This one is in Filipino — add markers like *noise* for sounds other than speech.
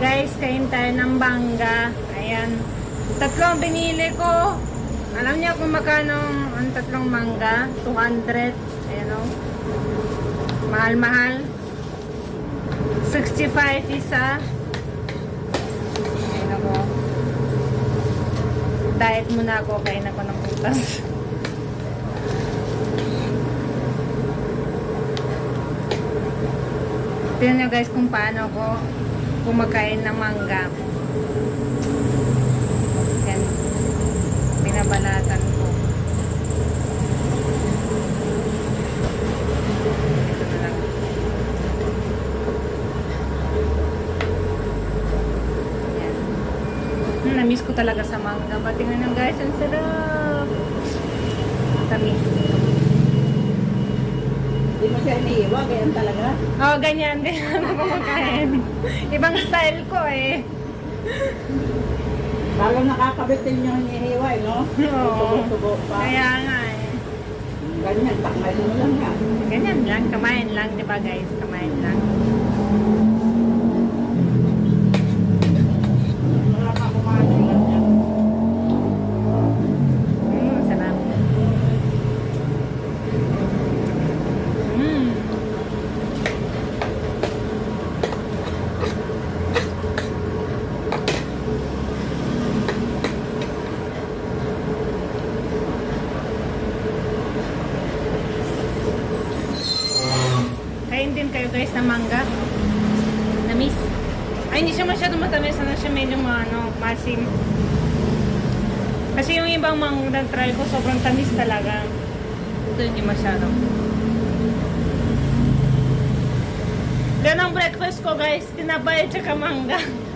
Guys, kain tayo ng bangga. Ayan. Tatlo ang binili ko. Alam niyo kung magkano ang tatlong mangga? 200. Ayan o. Mahal-mahal. 65 isa. Ayan ako. Diet muna ako. Kain ako ng putas. Tignan nyo guys kung paano ako kumakain ng mangga. Yan. Binabalatan ko. Ito na lang. Yan. Hmm, na-miss ko talaga sa mangga. But tingnan nyo guys, ang sarap. Tamis. Hindi mo siya iniiwa, ganyan talaga. Oo, oh, ganyan din *laughs* ako kumakain. Ibang style ko eh. Lalo nakakabitin yung hinihiwa, eh, no? Oo. Tubo-tubo pa. Kaya nga eh. Ganyan, takmay mo lang yan. Ganyan lang, kamain lang, di ba guys? Kamain lang. Wala ka kumain lang yan. Mm, sarap. Mm. Kain din kayo guys ng mangga. Namis. Ay, hindi siya masyado matamis. Ano siya medyo ano, masim. Kasi yung ibang mangga try ko, sobrang tamis talaga. Ito hindi masyado. Yan ang breakfast ko guys. Tinapay at saka mangga. *laughs*